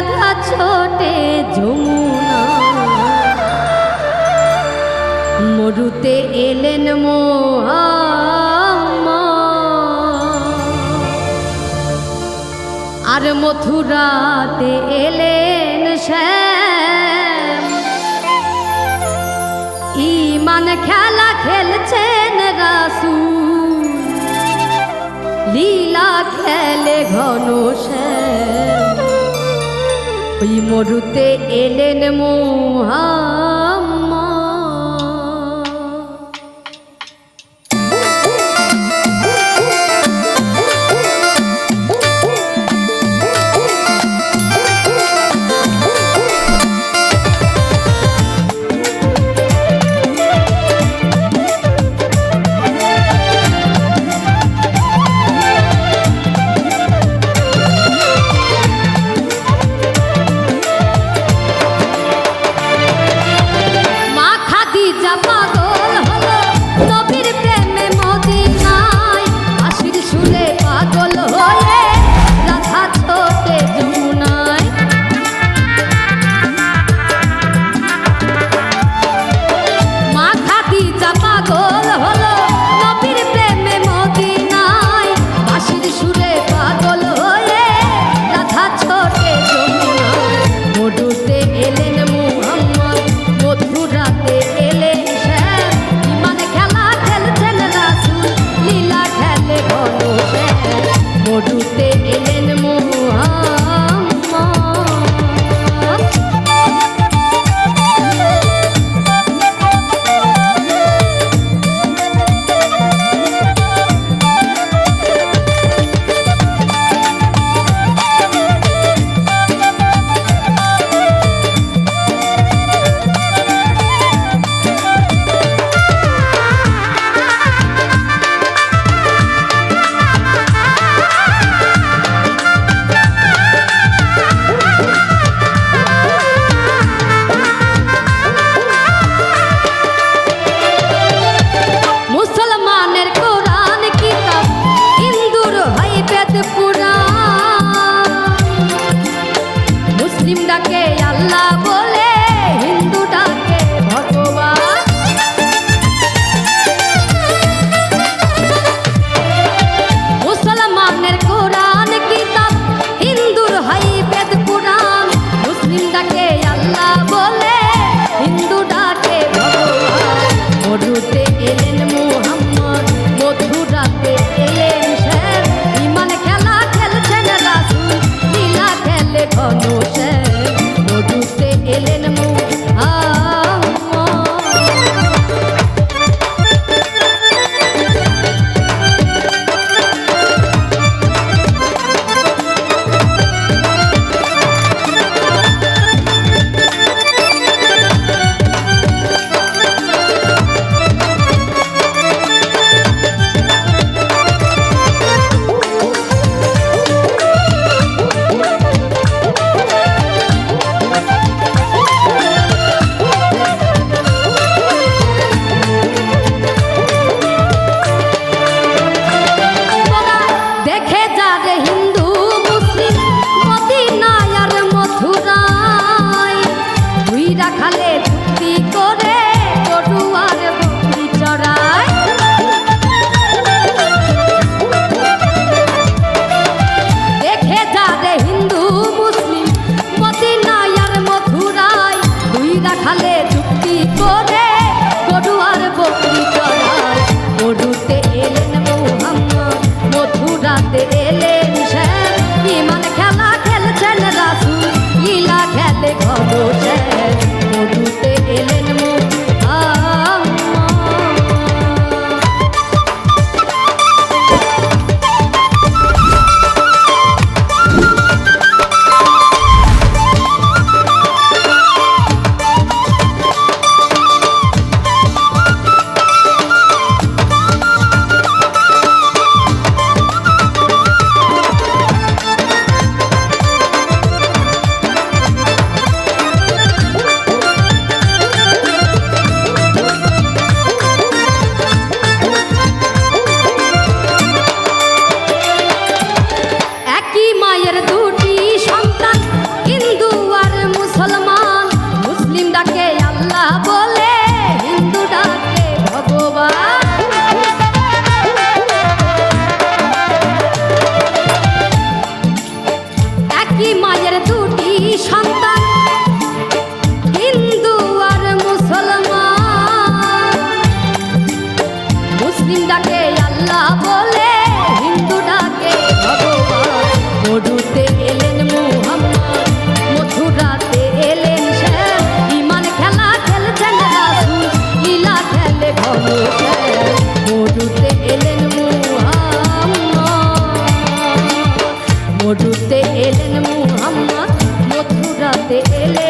রাধা ছোটে যমুনা। মরুতে এলেন মোহা আর মথুরাতে এলেন শ্যাম। ইমান খেলা খেলছেন রাসু লীলা খেলে ঘন ওই মরুতে এলেন মোহা মুসলিমরাকে আল্লাহ বলে আল্লাহ বলে মরুতে এলেন মুহাম্মদ মথুরাতে এলেন